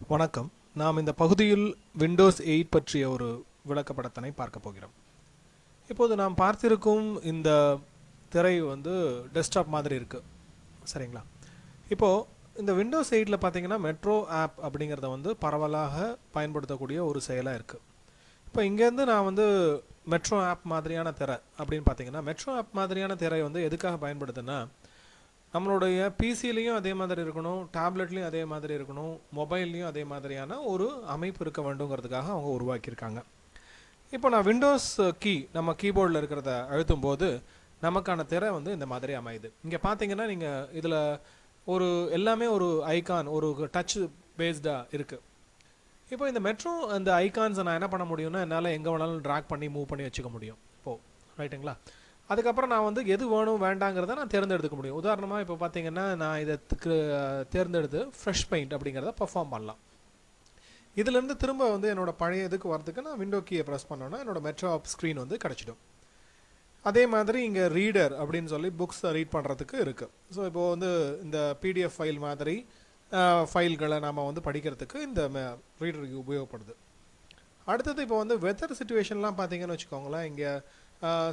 வணக்கம். நாம் இந்த பகுதியில் விண்டோஸ் எயிட் பற்றிய ஒரு விளக்கப்படத்தினை பார்க்க போகிறோம். இப்போது நாம் பார்த்திருக்கும் இந்த திரை வந்து டெஸ்க்டாப் மாதிரி இருக்குது சரிங்களா? இப்போது இந்த விண்டோஸ் எயிட்டில் பார்த்தீங்கன்னா மெட்ரோ ஆப் அப்படிங்கிறத வந்து பரவலாக பயன்படுத்தக்கூடிய ஒரு செயலாக இருக்குது இப்போ இங்கேருந்து நான் வந்து மெட்ரோ ஆப் மாதிரியான திரை அப்படின்னு பார்த்தீங்கன்னா மெட்ரோ ஆப் மாதிரியான திரை வந்து எதுக்காக பயன்படுத்துன்னா நம்மளுடைய பிசிலையும் அதே மாதிரி இருக்கணும் டேப்லெட்லையும் அதே மாதிரி இருக்கணும் மொபைல்லையும் அதே மாதிரியான ஒரு அமைப்பு இருக்க வேண்டுங்கிறதுக்காக அவங்க உருவாக்கியிருக்காங்க. இப்போ நான் விண்டோஸ் கீ நம்ம கீபோர்டில் இருக்கிறத அழுத்தும் போது நமக்கான திரை வந்து இந்த மாதிரி அமையுது. இங்கே பார்த்தீங்கன்னா நீங்கள் இதில் ஒரு எல்லாமே ஒரு ஐகான் ஒரு டச் பேஸ்டாக இருக்குது இப்போ இந்த மெட்ரோ அந்த ஐகான்ஸை நான் என்ன பண்ண முடியும்னா என்னால் எங்கே வேணாலும் ட்ராக் பண்ணி மூவ் பண்ணி வச்சுக்க முடியும். இப்போது ரைட்டுங்களா அதுக்கப்புறம் நான் வந்து எது வேணும் வேண்டாங்கிறத நான் தேர்ந்தெடுக்க முடியும். உதாரணமாக இப்போ பார்த்தீங்கன்னா நான் இதற்கு தேர்ந்தெடுத்து ஃப்ரெஷ் பெயிண்ட் அப்படிங்கிறத பெர்ஃபார்ம் பண்ணலாம். இதுலேருந்து திரும்ப வந்து என்னோட பழைய இதுக்கு வரதுக்கு நான் விண்டோ கீயை ப்ரெஸ் பண்ணோன்னா என்னோட மெட்ரோ ஆப் ஸ்க்ரீன் வந்து கிடச்சிடும். அதே மாதிரி இங்கே ரீடர் அப்படின்னு சொல்லி புக்ஸை ரீட் பண்ணுறதுக்கு இருக்குது ஸோ இப்போது வந்து இந்த பிடிஎஃப் ஃபைல் மாதிரி ஃபைல்களை நாம் வந்து படிக்கிறதுக்கு இந்த ரீடருக்கு உபயோகப்படுது. அடுத்தது இப்போ வந்து வெதர் சுச்சுவேஷன்லாம் பார்த்தீங்கன்னு வச்சுக்கோங்களேன் இங்கே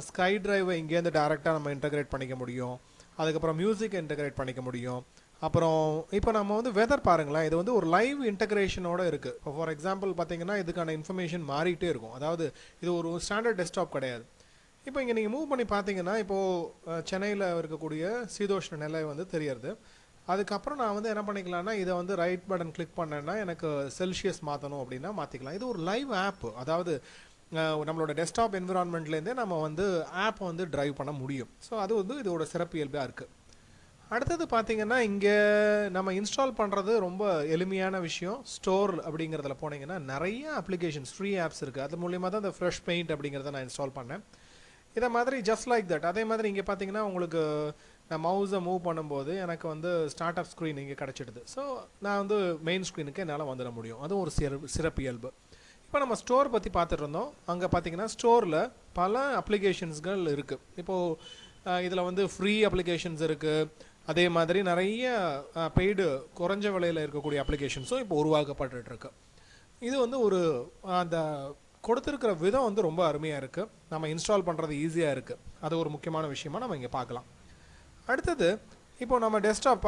ஸ்கை டிரைவை இங்கேருந்து டேரெக்டாக நம்ம இன்டகிரேட் பண்ணிக்க முடியும். அதுக்கப்புறம் மியூசிக் இன்டகிரேட் பண்ணிக்க முடியும். அப்புறம் இப்போ நம்ம வந்து வெதர் பாருங்களேன். இது வந்து ஒரு லைவ் இன்டகிரேஷனோட இருக்குது இப்போ ஃபார் எக்ஸாம்பிள் பார்த்தீங்கன்னா இதுக்கான இன்ஃபர்மேஷன் மாறிட்டே இருக்கும். அதாவது இது ஒரு ஸ்டாண்டர்ட் டெஸ்க்டாப் கிடையாது. இப்போ இங்கே நீங்கள் மூவ் பண்ணி பார்த்தீங்கன்னா இப்போது சென்னையில் இருக்கக்கூடிய சீதோஷ்ண நிலை வந்து தெரியறது. அதுக்கப்புறம் நான் வந்து என்ன பண்ணிக்கலாம்னா இதை வந்து ரைட் பட்டன் கிளிக் பண்ணேன்னா எனக்கு செல்சியஸ் மாற்றணும் அப்படின்னா மாற்றிக்கலாம் இது ஒரு லைவ் ஆப் அதாவது நம்மளோட டெஸ்க்டாப் என்விரான்மெண்ட்லேருந்தே நம்ம வந்து ஆப்பை வந்து ட்ரைவ் பண்ண முடியும். ஸோ அது வந்து இதோட சிறப்பு இயல்பாக இருக்குது அடுத்தது பார்த்தீங்கன்னா இங்கே நம்ம இன்ஸ்டால் பண்ணுறது ரொம்ப எளிமையான விஷயம். ஸ்டோர் அப்படிங்கிறதுல போனீங்கன்னா நிறைய அப்ளிகேஷன்ஸ் ஃப்ரீ ஆப்ஸ் இருக்குது அது மூலியமாக தான் இந்த ஃப்ரெஷ் பெயிண்ட் அப்படிங்கிறத நான் இன்ஸ்டால் பண்ணேன். இதை மாதிரி ஜஸ்ட் லைக் தட் அதே மாதிரி இங்கே பார்த்தீங்கன்னா உங்களுக்கு நான் மவுஸை மூவ் பண்ணும்போது எனக்கு வந்து ஸ்டார்ட் அப் ஸ்க்ரீன் இங்கே கிடச்சிடுது. ஸோ நான் வந்து மெயின் ஸ்க்ரீனுக்கு என்னால் வந்துட முடியும். அதுவும் ஒரு சிறப்பு சிறப்பு இயல்பு. இப்போ நம்ம ஸ்டோர் பற்றி பார்த்துட்டு இருந்தோம். அங்கே பார்த்தீங்கன்னா ஸ்டோரில் பல அப்ளிகேஷன்ஸ்கள் இருக்குது இப்போது இதில் வந்து ஃப்ரீ அப்ளிகேஷன்ஸ் இருக்குது அதே மாதிரி நிறைய பெய்டு குறைஞ்ச விலையில் இருக்கக்கூடிய அப்ளிகேஷன்ஸும் இப்போ உருவாக்கப்பட்டுருக்கு இது வந்து ஒரு அந்த கொடுத்துருக்கிற விதம் வந்து ரொம்ப அருமையாக இருக்குது நம்ம இன்ஸ்டால் பண்ணுறது ஈஸியாக இருக்குது அது ஒரு முக்கியமான விஷயமா நம்ம இங்கே பார்க்கலாம். அடுத்தது இப்போ நம்ம டெஸ்க்டாப்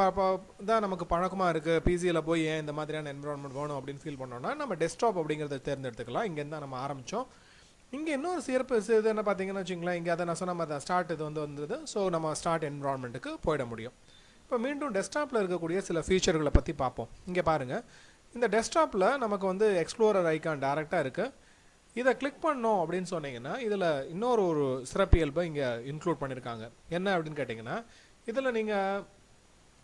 தான் நமக்கு பழக்கமாக இருக்குது பிசியில் போய் ஏன் இந்த மாதிரியான என்விரான்மெண்ட் வேணும் அப்படின்னு ஃபீல் பண்ணோம்னா நம்ம டெஸ்க்டாப் அப்படிங்கிறத தேர்ந்தெடுத்துக்கலாம். இங்கேருந்து தான் நம்ம ஆரம்பித்தோம் இங்கே இன்னொரு சிறப்பு இது என்ன பார்த்தீங்கன்னா வச்சுங்களேன் இங்கே அதை நான் சொன்ன மாதிரி ஸ்டார்ட் இது வந்து வந்தது. ஸோ நம்ம ஸ்டார்ட் என்விரான்மெண்ட்டுக்கு போயிட முடியும். இப்போ மீண்டும் டெஸ்க்டாப்பில் இருக்கக்கூடிய சில ஃபீச்சர்களை பற்றி பார்ப்போம். இங்கே பாருங்கள் இந்த டெஸ்க்டாப்பில் நமக்கு வந்து எக்ஸ்ப்ளோரர் ஐக்கான் டேரெக்டாக இருக்குது இதை கிளிக் பண்ணோம் அப்படின்னு சொன்னீங்கன்னா இதில் இன்னொரு ஒரு சிறப்பியல்பை இங்கே இன்க்ளூட் பண்ணியிருக்காங்க என்ன அப்படின்னு கேட்டிங்கன்னா இதில் நீங்கள்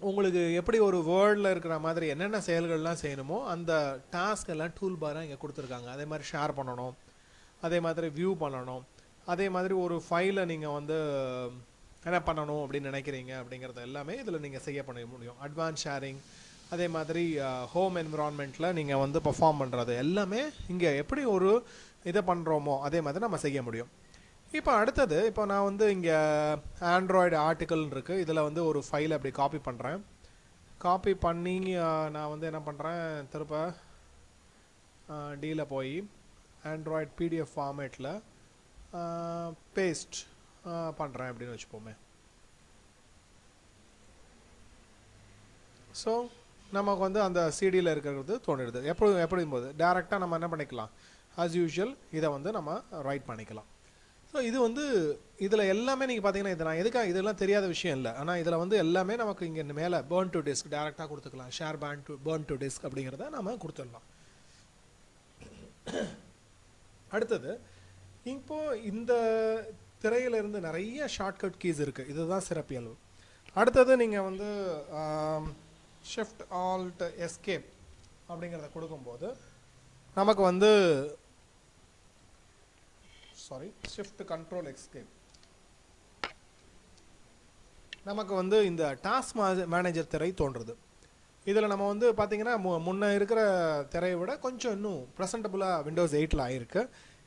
உங்களுக்கு எப்படி ஒரு வேர்ல்டில் இருக்கிற மாதிரி என்னென்ன செயல்கள்லாம் செய்யணுமோ அந்த டாஸ்க் எல்லாம் டூல் பாராக இங்கே கொடுத்துருக்காங்க. அதே மாதிரி ஷேர் பண்ணணும். அதே மாதிரி வியூ பண்ணணும். அதே மாதிரி ஒரு ஃபைலை நீங்கள் வந்து என்ன பண்ணணும் அப்படின்னு நினைக்கிறீங்க அப்படிங்கிறது எல்லாமே இதில் நீங்கள் செய்ய பண்ண முடியும். அட்வான்ஸ் ஷேரிங் அதே மாதிரி ஹோம் என்விரான்மெண்ட்டில் நீங்கள் வந்து பர்ஃபார்ம் பண்ணுறது எல்லாமே இங்கே எப்படி ஒரு இதை பண்ணுறோமோ அதே மாதிரி நம்ம செய்ய முடியும். இப்போ அடுத்தது இப்போ நான் வந்து இங்கே ஆண்ட்ராய்டு ஆர்டிக்கல் இருக்குது இதில் வந்து ஒரு ஃபைல் அப்படி காப்பி பண்ணுறேன் காப்பி பண்ணி நான் வந்து என்ன பண்ணுறேன் திருப்ப டீல போய் ஆண்ட்ராய்ட் பிடிஎஃப் ஃபார்மேட்டில் பேஸ்ட் பண்ணுறேன் அப்படின்னு வச்சுப்போமே. ஸோ நமக்கு வந்து அந்த சிடியில் இருக்கிறது தோணிடுது எப்படி எப்படியும் போது டேரெக்டாக நம்ம என்ன பண்ணிக்கலாம்? ஆஸ் யூஷுவல் இதை வந்து நம்ம ரைட் பண்ணிக்கலாம். ஸோ இது வந்து இதில் எல்லாமே நீங்கள் பார்த்தீங்கன்னா இது நான் எதுக்காக இதெல்லாம் தெரியாத விஷயம் இல்லை. ஆனால் இதில் வந்து எல்லாமே நமக்கு இங்கே மேலே பேர்ன் டு டிஸ்க் டேரெக்டாக கொடுத்துக்கலாம். Share pane to burn to disc அப்படிங்கிறத நம்ம கொடுத்துடலாம். அடுத்தது இப்போது இந்த திரையிலிருந்து நிறைய ஷார்ட்கட் கீஸ் இருக்குது இதுதான் சிறப்பியல்பு அடுத்தது நீங்கள் வந்து ஷிஃப்ட் ஆல்ட் எஸ்கேப் அப்படிங்கிறத கொடுக்கும்போது நமக்கு வந்து சாரி ஷிஃப்ட் கண்ட்ரோல் எஸ்கேப் நமக்கு வந்து இந்த டாஸ்க் மேனேஜர் திரை தோன்றுறது இதில் நம்ம வந்து பார்த்தீங்கன்னா மு முன்ன இருக்கிற திரையை விட கொஞ்சம் இன்னும் ப்ரெசன்டபுளாக விண்டோஸ் எயிட்டில் ஆயிருக்கு.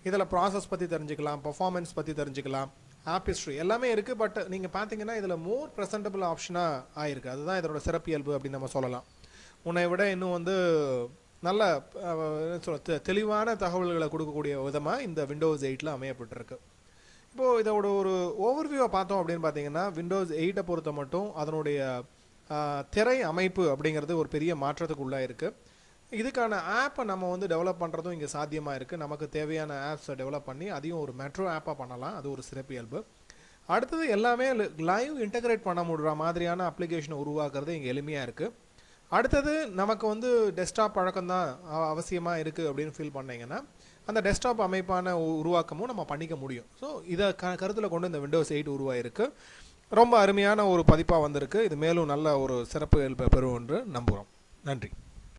இதில் ப்ராசஸ் பற்றி தெரிஞ்சுக்கலாம் பர்ஃபார்மன்ஸ் பற்றி தெரிஞ்சுக்கலாம் ஆப் ஹிஸ்ட்ரி எல்லாமே இருக்குது பட் நீங்கள் பார்த்தீங்கன்னா இதில் மோர் ப்ரெசன்டபுள் ஆப்ஷனாக ஆயிருக்கு. அதுதான் இதோட சிறப்பியல்பு அப்படின்னு நம்ம சொல்லலாம். முன்னை விட இன்னும் வந்து நல்ல சொல்ல தெ- தெளிவான தகவல்களை கொடுக்கக்கூடிய விதமாக இந்த விண்டோஸ் எயிட்டில் அமையப்பட்டிருக்கு. இப்போது இதோட ஒரு ஓவர்வியூவை பார்த்தோம் அப்படின்னு பார்த்தீங்கன்னா விண்டோஸ் எயிட்டை பொறுத்த மட்டும் அதனுடைய திரை அமைப்பு அப்படிங்கிறது ஒரு பெரிய மாற்றத்துக்கு உள்ளே இருக்குது இதுக்கான ஆப்பை நம்ம வந்து டெவலப் பண்ணுறதும் இங்கே சாத்தியமாக இருக்குது நமக்கு தேவையான ஆப்ஸை டெவலப் பண்ணி அதையும் ஒரு மெட்ரோ ஆப்பாக பண்ணலாம். அது ஒரு சிறப்பியல்பு அடுத்தது எல்லாமே லைவ் இன்டகிரேட் பண்ண முடிகிற மாதிரியான அப்ளிகேஷனை உருவாக்குறது இங்கே எளிமையாக இருக்குது அடுத்தது நமக்கு வந்து டெஸ்க்டாப் பழக்கம் தான் அவசியமாக இருக்குது அப்படின்னு ஃபீல் பண்ணிங்கன்னா அந்த டெஸ்க்டாப் அமைப்பான உ- உருவாக்கமும் நம்ம பண்ணிக்க முடியும். ஸோ இதை க கருத்தில் கொண்டு இந்த விண்டோஸ் எயிட் உருவாயிருக்கு. ரொம்ப அருமையான ஒரு பதிப்பாக வந்திருக்கு. இது மேலும் நல்ல ஒரு சிறப்பு பெறும் என்று நம்புகிறோம் நன்றி.